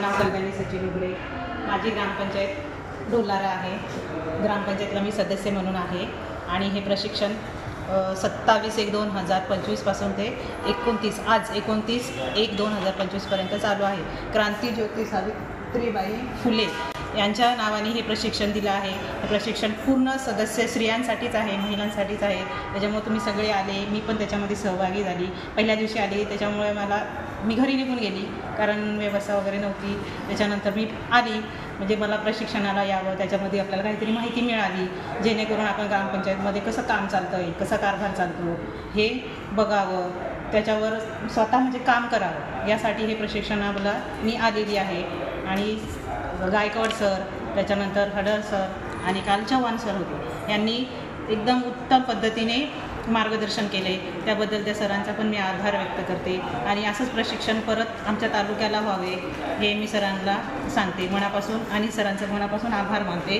नाव कल्याणी सचिन उगडे. माझी ग्रामपंचायत डोलारा आहे. ग्रामपंचायतला मी सदस्य म्हणून आहे. आणि हे प्रशिक्षण सत्तावीस एक दोन हजार पंचवीसपासून ते एकोणतीस आज एकोणतीस एक दोन हजार पंचवीसपर्यंत चालू आहे. क्रांती ज्योती सावित्रीबाई फुले. यांच्या नावाने हे प्रशिक्षण दिलं आहे. हे प्रशिक्षण पूर्ण सदस्य स्त्रियांसाठीच आहे महिलांसाठीच आहे. त्याच्यामुळे तुम्ही सगळे आले मी पण त्याच्यामध्ये सहभागी झाली. पहिल्या दिवशी आली त्याच्यामुळे मला मी घरी निघून गेली कारण व्यवस्था वगैरे नव्हती. त्याच्यानंतर मी आली म्हणजे मला प्रशिक्षणाला यावं त्याच्यामध्ये आपल्याला काहीतरी माहिती मिळाली जेणेकरून आपण ग्रामपंचायतमध्ये कसं काम चालतं आहे कसा कारभार चालतो हे बघावं. त्याच्यावर स्वतः म्हणजे काम करावं. यासाठी हे प्रशिक्षणाला मी आलेली आहे. आणि गायकवाड सर त्याच्यानंतर हडर सर आणि काल चव्हाण सर होते. यांनी एकदम उत्तम पद्धतीने मार्गदर्शन केले. त्याबद्दल त्या सरांचा पण मी आभार व्यक्त करते आणि असंच प्रशिक्षण परत आमच्या तालुक्याला व्हावे हे मी सरांना सांगते. मनापासून आणि सरांचं मनापासून आभार मानते.